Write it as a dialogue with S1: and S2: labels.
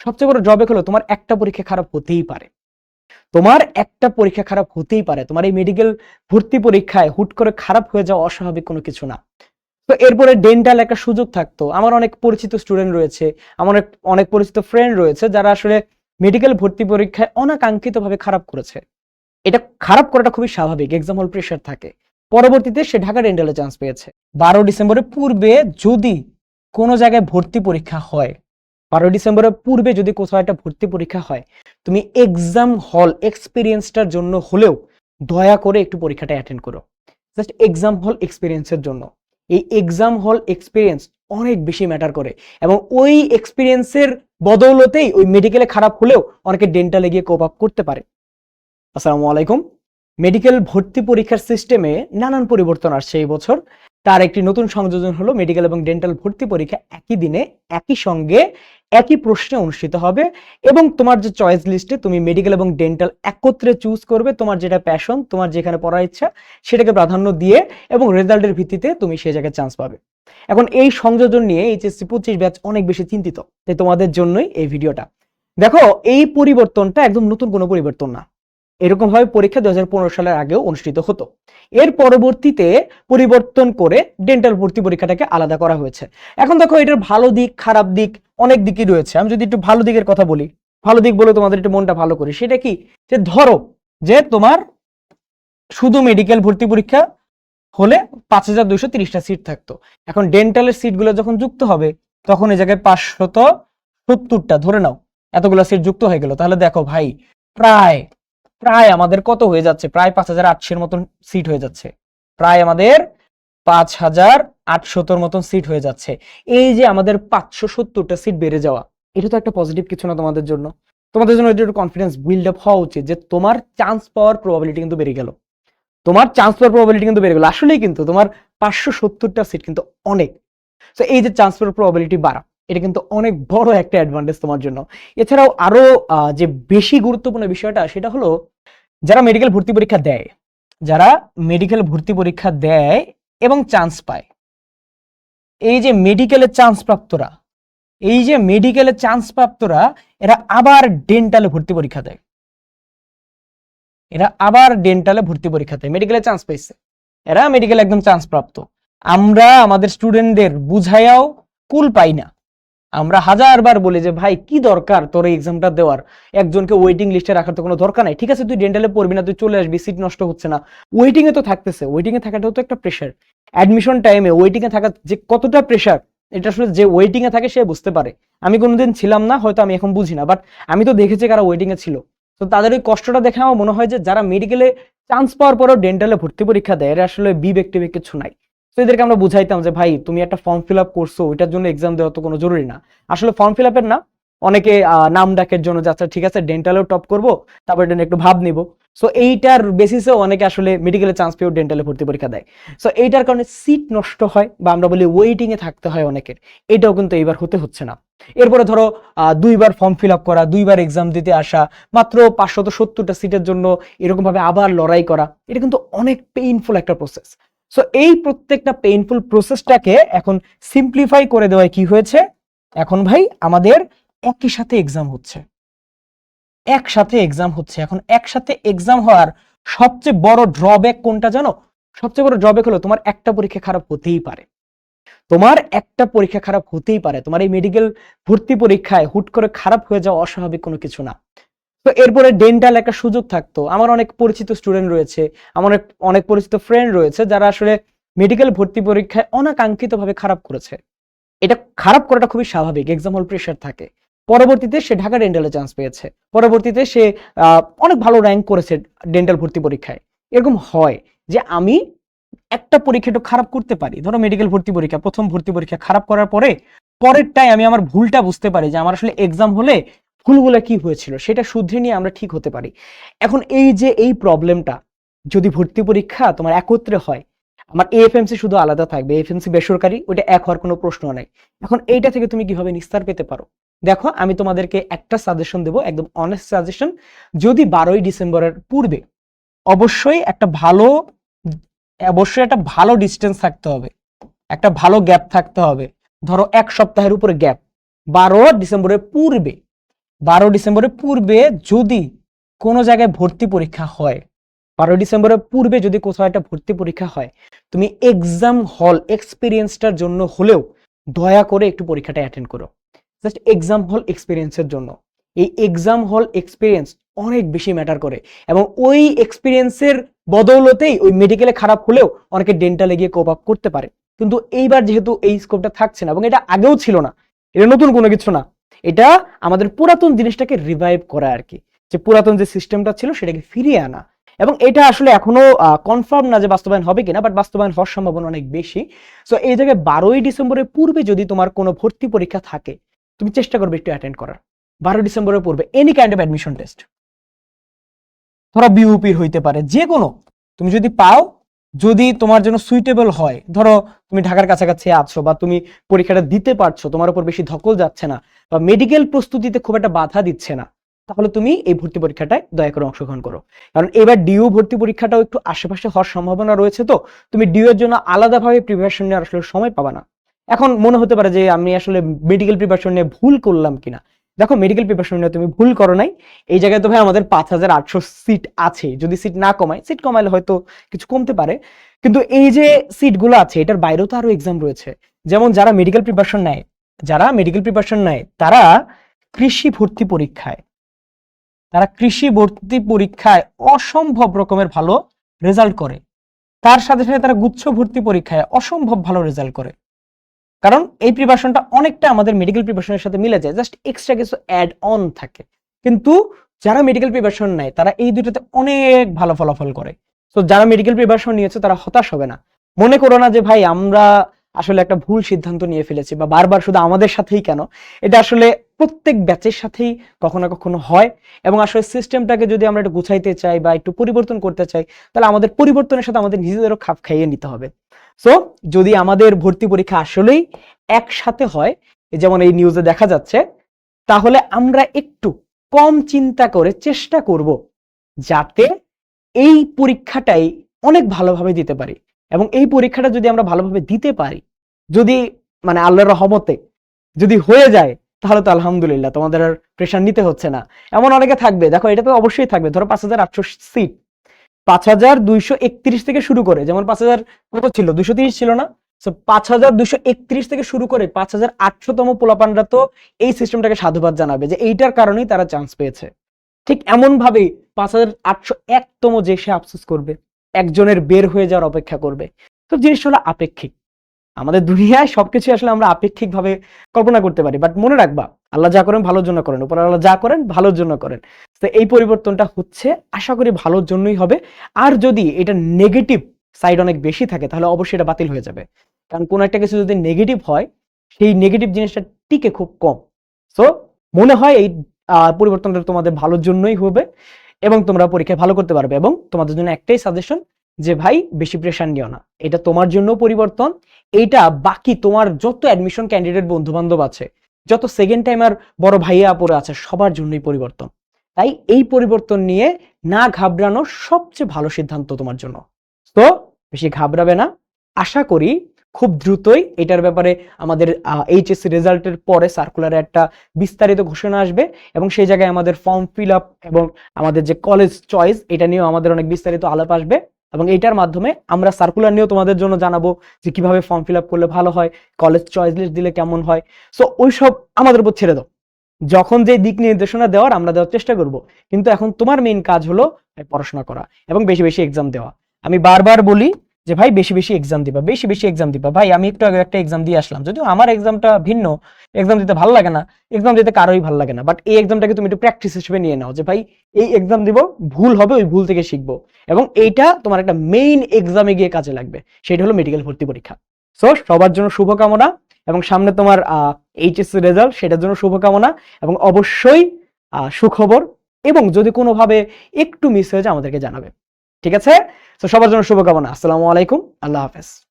S1: সবচেয়ে বড় ড্রব্যাক হলো তোমার একটা পরীক্ষা খারাপ হতেই পারে। তোমার একটা পরীক্ষা খারাপ হতেই পারে। তোমার এই মেডিকেল ভর্তি পরীক্ষায় হুট করে খারাপ হয়ে যাওয়া অস্বাভাবিক কোনো কিছু না। তো এরপরে ডেন্টাল একটা সুযোগ থাকতো। আমার অনেক পরিচিত স্টুডেন্ট রয়েছে, আমার অনেক পরিচিত ফ্রেন্ড রয়েছে যারা আসলে মেডিকেল ভর্তি পরীক্ষায় অনাকাঙ্ক্ষিতভাবে খারাপ করেছে। এটা খারাপ করাটা খুবই স্বাভাবিক এক্সাম হল প্রেশার থাকে। পরবর্তীতে সে ঢাকা ডেন্টালে চান্স পেয়েছে। বারো ডিসেম্বরের পূর্বে যদি কোনো জায়গায় ভর্তি পরীক্ষা হয় বারো ডিসেম্বরের পূর্বে যদি কোথাও একটা ভর্তি পরীক্ষা হয়, তুমি এক্সাম হল এক্সপিরিয়েন্সটার জন্য হলেও দয়া করে একটু পরীক্ষাটা অ্যাটেন্ড করো। জাস্ট এক্সাম হল এক্সপিরিয়েন্সের জন্য। এই এক্সাম হল এক্সপিরিয়েন্স অনেক বেশি ম্যাটার করে এবং ওই এক্সপিরিয়েন্সের বদৌলতেই ওই মেডিকেলে খারাপ হলেও অনেকে ডেন্টালে গিয়ে কোপ আপ করতে পারে। আসসালামু আলাইকুম। মেডিকেল ভর্তি পরীক্ষার সিস্টেমে নানান পরিবর্তন আসছে এই বছর। তার একটি নতুন সংযোজন হলো মেডিকেল এবং ডেন্টাল ভর্তি পরীক্ষা একই দিনে, একই সঙ্গে একই প্রশ্নে অনুষ্ঠিত হবে এবং তোমার যে চয়েস লিস্টে তুমি মেডিকেল এবং ডেন্টাল একত্রে চুজ করবে, তোমার যেটা প্যাশন তোমার যেখানে পড়ার ইচ্ছা, সেটাকে প্রাধান্য দিয়ে এবং রেজাল্টের ভিত্তিতে তুমি সেই জায়গায় চান্স পাবে। এখন এই সংযোজন নিয়ে এইচএসসি পঁচিশ ব্যাচ অনেক বেশি চিন্তিত, তাই তোমাদের জন্যই এই ভিডিওটা দেখো, এই পরিবর্তনটা একদম নতুন কোনো পরিবর্তন না। এরকম ভাবে পরীক্ষা দুই হাজার পনেরো সালের আগেও অনুষ্ঠিত হতো। এর পরবর্তীতে পরিবর্তন করে ডেন্টাল ভর্তি পরীক্ষাটাকে আলাদা করা হয়েছে। এখন দেখো এটার ভালো দিক, খারাপ দিক অনেক দিকই রয়েছে। আমি যদি একটু ভালো দিকের কথা বলি, ভালো দিক বলে তোমাদের একটু মনটা ভালো করি, সেটা কি? যে ধরো যে তোমার শুধু মেডিকেল ভর্তি পরীক্ষা হলে পাঁচ হাজার দুইশো তিরিশটা সিট থাকতো। এখন ডেন্টালের সিটগুলো যখন যুক্ত হবে, তখন এই জায়গায় পাঁচশত সত্তরটা, ধরে নাও, এতগুলো সিট যুক্ত হয়ে গেল। তাহলে দেখো ভাই, প্রায় প্রায় আমাদের কত হয়ে যাচ্ছে? প্রায় পাঁচ হাজার আটশোর মতন সিট হয়ে যাচ্ছে। প্রায় আমাদের পাঁচ হাজার আটশোর মতন সিট হয়ে যাচ্ছে। এই যে আমাদের পাঁচশো সত্তরটা সিট বেড়ে যাওয়া, এটা তো একটা পজিটিভ কিছু না তোমাদের জন্য। তোমাদের জন্য এটা একটু কনফিডেন্স বিল্ড আপ হওয়া উচিত যে তোমার চান্স পাওয়ার প্রবাবিলিটি কিন্তু বেড়ে গেল। তোমার চান্স পাওয়ার প্রবাবিলিটি কিন্তু বেড়ে গেল। আসলেই কিন্তু তোমার পাঁচশো সত্তরটা সিট কিন্তু অনেক। তো এই যে চান্স পাওয়ার প্রবাবিলিটি বাড়া, এটা কিন্তু অনেক বড় একটা অ্যাডভান্টেজ তোমার জন্য। এছাড়াও আরও যে বেশি গুরুত্বপূর্ণ বিষয়টা, সেটা হলো যারা মেডিকেল ভর্তি পরীক্ষা দেয়, যারা মেডিকেল ভর্তি পরীক্ষা দেয় এবং চান্স পায়। এই যে মেডিকেলের চান্স প্রাপ্তরা, এই যে মেডিকেলের চান্স প্রাপ্তরা, এরা আবার ডেন্টালে ভর্তি পরীক্ষা দেয়। এরা আবার ডেন্টালে ভর্তি পরীক্ষা দেয় মেডিকেলে চান্স পাইছে। এরা মেডিকেল একদম চান্স প্রাপ্ত। আমরা আমাদের স্টুডেন্টদের বুঝাইয়াও কুল পাই না। আমরা হাজারবার বলি যে, ভাই, কি দরকার তোর এই এক্সামটা দেওয়ার? একজনকে ওয়েটিং লিস্টে রাখার তো কোনো দরকার নাই। ঠিক আছে, তুই ডেন্টালে পড়বি না, তুই চলে আসবি সিট নষ্ট হচ্ছে না। ওয়েটিং এ তো থাকতেছে। ওয়েটিং এ থাকাটাও তো একটা প্রেশার অ্যাডমিশন টাইমে ওয়েটিং এ থাকা যে, কতটা প্রেশার এটা আসলে যে ওয়েটিং এ থাকে সে বুঝতে পারে। আমি কোনোদিন ছিলাম না, হয়তো আমি এখন বুঝি না বাট আমি তো দেখেছি কারা ওয়েটিং এ ছিল। তো তাদের ওই কষ্টটা দেখে আমার মনে হয় যে, যারা মেডিকেলে চান্স পাওয়ার পরেও ডেন্টালে ভর্তি পরীক্ষা দেয়, এরা আসলে বিবেক টিবেক কিছু নাই। তো এদেরকে আমরা বুঝাইতাম যে, ভাই, তুমি একটা ফর্ম ফিল আপ করছ, ওইটার জন্য এক্সাম দেওয়া তো কোনো জরুরি না। আসলে ফর্ম ফিল আপের না, অনেকে নাম ডাকের জন্য যাচ্ছে ঠিক আছে ডেন্টালেও টপ করব, তারপর এটা একটু ভাব নিব। সো এইটার বেসিসে অনেকে আসলে মেডিকেলে চান্স পেয়েও ডেন্টালে ভর্তি পরীক্ষা দেয়। সো এইটার কারণে সিট নষ্ট হয়, বা আমরা বলি ওয়েটিং এ থাকতে হয় অনেকের। এটাও কিন্তু এইবার হতে হচ্ছে না। এরপরে ধরো দুইবার ফর্ম ফিল আপ করা, দুইবার এক্সাম দিতে আসা, মাত্র পাঁচশত সত্তরটা সিটের জন্য এরকম ভাবে আবার লড়াই করা, এটা কিন্তু অনেক পেইনফুল একটা প্রসেস সো এই প্রত্যেকটা পেইনফুল প্রসেসটাকে এখন সিম্পলিফাই করে দেওয়ায় কি হয়েছে? এখন ভাই আমাদের একই সাথে এক্সাম হচ্ছে। একসাথে এক্সাম হচ্ছে। এখন একসাথে এক্সাম হওয়ার সবচেয়ে বড় ড্রব্যাক কোনটা জানো? সবচেয়ে বড় ড্রব্যাক হলো তোমার একটা পরীক্ষা খারাপ হতেই পারে। তোমার একটা পরীক্ষা খারাপ হতেই পারে। তোমার এই মেডিকেল ভর্তি পরীক্ষায় হুট করে খারাপ হয়ে যাওয়া অস্বাভাবিক কোনো কিছু না। তো এরপরে ডেন্টাল একটা সুযোগ থাকতো। আমার অনেক পরিচিত স্টুডেন্ট রয়েছে, আমার অনেক পরিচিত ফ্রেন্ড রয়েছে যারা আসলে মেডিকেল ভর্তি পরীক্ষায় অনাকাঙ্ক্ষিতভাবে খারাপ করেছে। এটা খারাপ করাটা খুবই স্বাভাবিক এক্সাম হল প্রেশার থাকে। পরবর্তীতে সে ঢাকা ডেন্টালে চান্স পেয়েছে। পরবর্তীতে সে অনেক ভালো র্যাঙ্ক করেছে ডেন্টাল ভর্তি পরীক্ষায়। এরকম হয় যে আমি একটা পরীক্ষা একটু খারাপ করতে পারি। ধরো মেডিকেল ভর্তি পরীক্ষা, প্রথম ভর্তি পরীক্ষা খারাপ করার পরে পরেরটাই আমি আমার ভুলটা বুঝতে পারি যে আমার আসলে এক্সাম হলে ভুলগুলো কি হয়েছিল সেটা শুধরে নিয়ে আমরা ঠিক হতে পারি। এখন এই যে এই প্রবলেমটা, যদি ভর্তি পরীক্ষা তোমার একত্রে হয়, আমার এএফএমসি শুধু আলাদা থাকবে এএফএমসি বেসরকারি, ওইটা এক হওয়ার কোনো প্রশ্ন নাই। এখন এইটা থেকে তুমি কীভাবে নিস্তার পেতে পারো? দেখো, আমি তোমাদেরকে একটা সাজেশন দেবো, একদম অনেস্ট সাজেশন যদি বারোই ডিসেম্বরের পূর্বে অবশ্যই একটা ভালো, অবশ্যই একটা ভালো ডিস্টেন্স থাকতে হবে, একটা ভালো গ্যাপ থাকতে হবে। ধরো এক সপ্তাহের উপরে গ্যাপ বারো ডিসেম্বরের পূর্বে বারো ডিসেম্বরের পূর্বে যদি কোনো জায়গায় ভর্তি পরীক্ষা হয়, বারো ডিসেম্বরের পূর্বে যদি কোথাও একটা ভর্তি পরীক্ষা হয়, তুমি এক্সাম হল এক্সপিরিয়েন্সটার জন্য হলেও দয়া করে একটু পরীক্ষাটা অ্যাটেন্ড করো। জাস্ট এক্সাম হল এক্সপিরিয়েন্সের জন্য। এই এক্সাম হল এক্সপিরিয়েন্স অনেক বেশি ম্যাটার করে এবং ওই এক্সপিরিয়েন্সের বদৌলতেই ওই মেডিকেলে খারাপ হলেও অনেকে ডেন্টালে গিয়ে কোপ আপ করতে পারে। কিন্তু এইবার যেহেতু এই স্কোপটা থাকছে না এবং এটা আগেও ছিল না, এটা নতুন কোনো কিছু না এটা আমাদের পুরাতন জিনিসটাকে রিভাইভ করা আর কি। যে পুরাতন যে সিস্টেমটা ছিল সেটাকে ফিরিয়ে আনা। এবং এটা আসলে এখনও কনফার্ম না যে বাস্তবায়ন হবে কিনা বাট বাস্তবায়ন হওয়ার সম্ভাবনা অনেক বেশি। সো এই জায়গায় বারোই ডিসেম্বরের পূর্বে যদি তোমার কোনো ভর্তি পরীক্ষা থাকে, তুমি চেষ্টা করবে একটু অ্যাটেন্ড করার। বারো ডিসেম্বরের পূর্বে any kind of admission test ধরো বিউপির হইতে পারে যে কোনো তুমি যদি পাও যদি তোমার জন্য সুইটেবল হয়, ধরো তুমি ঢাকার কাছাকাছি আছো বা তুমি পরীক্ষাটা দিতে পারছ, তোমার উপর বেশি ধকল যাচ্ছে না বা মেডিকেল প্রস্তুতিতে খুব একটা বাধা দিচ্ছে না, তাহলে তুমি এই ভর্তি পরীক্ষাটায় দয়া করে অংশগ্রহণ করো। কারণ এবার ডিউ ভর্তি পরীক্ষাটাও একটু আশেপাশে হওয়ার সম্ভাবনা রয়েছে তো, তুমি ডিউ এর জন্য আলাদাভাবে প্রিপারেশন নেওয়ার আসলে সময় পাবা না। এখন মনে হতে পারে যে আমি আসলে মেডিকেল প্রিপারেশন নিয়ে ভুল করলাম কিনা। দেখো মেডিকেল প্রিপারেশন নিয়ে তুমি ভুল করো নাই। এই জায়গায় তো ভাই আমাদের পাঁচ হাজার আটশো সিট আছে। যদি সিট না কমায় সিট কমাইলে হয়তো কিছু কমতে পারে। কিন্তু এই যে সিটগুলো আছে, এটার বাইরেও তো আরও এক্সাম রয়েছে। যেমন যারা মেডিকেল প্রিপারেশন নেয়, যারা মেডিকেল প্রিপারেশন নেয়, তারা কৃষি ভর্তি পরীক্ষায়, তারা কৃষি ভর্তি পরীক্ষায় অসম্ভব রকমের ভালো রেজাল্ট করে। তার সাথে সাথে তারা গুচ্ছ ভর্তি পরীক্ষায় অসম্ভব ভালো রেজাল্ট করে। কারণ এই প্রিপারেশনটা অনেকটা আমাদের মেডিকেল প্রিপারেশনের সাথে মিলে যায় জাস্ট এক্সট্রা কিছু অ্যাড অন থাকে। কিন্তু যারা মেডিকেল প্রিপারেশন নেয়, তারা এই দুটোতে অনেক ভালো ফলাফল করে। তো যারা মেডিকেল প্রিপারেশন নিয়েছে, তারা হতাশ হবে না। মনে করো না যে, ভাই, আমরা আসলে একটা ভুল সিদ্ধান্ত নিয়ে ফেলেছি বা বারবার শুধু আমাদের সাথেই কেন? এটা আসলে প্রত্যেক ব্যাচের সাথেই কখনো কখনো হয় এবং আসলে সিস্টেমটাকে যদি আমরা একটু গুছাইতে চাই বা একটু পরিবর্তন করতে চাই, তাহলে আমাদের পরিবর্তনের সাথে আমাদের নিজেদেরও খাপ খাইয়ে নিতে হবে। সো যদি আমাদের ভর্তি পরীক্ষা আসলেই একসাথে হয় যেমন এই নিউজে দেখা যাচ্ছে, তাহলে আমরা একটু কম চিন্তা করে চেষ্টা করব যাতে এই পরীক্ষাটাই অনেক ভালোভাবে দিতে পারি। এবং এই পরীক্ষাটা যদি আমরা ভালোভাবে দিতে পারি, যদি মানে আল্লাহর রহমতে যদি হয়ে যায়, তাহলে তো আলহামদুলিল্লাহ তোমাদের আর প্রেশার নিতে হচ্ছে না। এমন অনেকে থাকবে, দেখো এটা তো অবশ্যই থাকবে, ধরো পাঁচ হাজার আটশো সিট পাঁচ হাজার দুইশো একত্রিশ থেকে শুরু করে, যেমন পাঁচ হাজার কত ছিল? দুশো তিরিশ ছিল না? পাঁচ হাজার দুশো একত্রিশ থেকে শুরু করে পাঁচ হাজার আটশোতম পোলাপানরা তো এই সিস্টেমটাকে সাধুবাদ জানাবে যে এইটার কারণেই তারা চান্স পেয়েছে। ঠিক এমন ভাবেই পাঁচ হাজার আটশো একতম যে সে আফসোস করবে। একজনের বের হয়ে যাওয়ার অপেক্ষা করবে। তো জিনিস হলো আপেক্ষিক। আমাদের দুনিয়ায় সবকিছু আসলে আমরা আপেক্ষিক ভাবে কল্পনা করতে পারি। বাট মনে রাখবা, আল্লাহ যা করেন ভালোর জন্য করেন, উপর আল্লাহ যা করেন ভালোর জন্য করেন। তো এই পরিবর্তনটা হচ্ছে, আশা করি ভালোর জন্যই হবে। আর যদি এটা নেগেটিভ সাইড অনেক বেশি থাকে, তাহলে অবশ্যই এটা বাতিল হয়ে যাবে। কারণ কোনো একটা কিছু যদি নেগেটিভ হয়, সেই নেগেটিভ জিনিসটা টিকে খুব কম। সো মনে হয় এই পরিবর্তনটা তোমাদের ভালোর জন্যই হবে। এবং তোমরা পরীক্ষায় ভালো করতে পারবে এবং তোমাদের জন্য একটাই সাজেশন যে ভাই, বেশি প্রেশার নিও না। এটা তোমার জন্য পরিবর্তন। এইটা বাকি তোমার যত অ্যাডমিশন ক্যান্ডিডেট বন্ধু বান্ধব আছে, যত সেকেন্ড টাইমার বড় ভাইয়া পরে আছে, সবার জন্যই পরিবর্তন। তাই এই পরিবর্তন নিয়ে না ঘাবড়ানো সবচেয়ে ভালো সিদ্ধান্ত তোমার জন্য। তো বেশি ঘাবড়াবে না। আশা করি খুব দ্রুতই এটার ব্যাপারে আমাদের এইচএসসি রেজাল্টের পরে সার্কুলারে একটা বিস্তারিত ঘোষণা আসবে এবং সেই জায়গায় আমাদের ফর্ম ফিল আপ এবং আমাদের যে কলেজ চয়েস এটা নিয়েও আমাদের অনেক বিস্তারিত আলাপ আসবে এবং এইটার মাধ্যমে আমরা সার্কুলার নিয়েও তোমাদের জন্য জানাব যে কীভাবে ফর্ম ফিল আপ করলে ভালো হয় কলেজ চয়েস লিস্ট দিলে কেমন হয়। সো ওইসব আমাদের উপর ছেড়ে দাও। যখন যে দিক নির্দেশনা দেওয়ার আমরা দেওয়ার চেষ্টা করব, কিন্তু এখন তোমার মেইন কাজ হলো পড়াশোনা করা এবং বেশি বেশি এক্সাম দেওয়া। আমি বারবার বলি যে, ভাই, বেশি বেশি এক্সাম দিবা, বেশি বেশি এক্সাম দিবা। ভাই, আমি একটু আগে একটা এক্সাম দিয়ে আসলাম। যদিও আমার এক্সামটা ভিন্ন এক্সাম দিতে ভালো লাগে না এক্সাম দিতে কারোই ভালো লাগে না। বাট এই এক্সামটাকে তুমি একটু প্র্যাকটিস হিসেবে নিয়ে নাও যে, ভাই, এই এক্সাম দিব, ভুল হবে, ওই ভুল থেকে শিখব। এবং এইটা তোমার একটা মেইন এক্সামে গিয়ে কাজে লাগবে। সেটা হলো মেডিকেল ভর্তি পরীক্ষা। সো সবার জন্য শুভকামনা এবং সামনে তোমার এইচএসসি রেজাল্ট সেটার জন্য শুভকামনা এবং অবশ্যই সুখবর এবং যদি কোনোভাবে একটু মিস হয়ে যায়, আমাদেরকে জানাবে। ঠিক আছে? তো সবার জন্য শুভকামনা। আসসালামু আলাইকুম। আল্লাহ হাফেজ।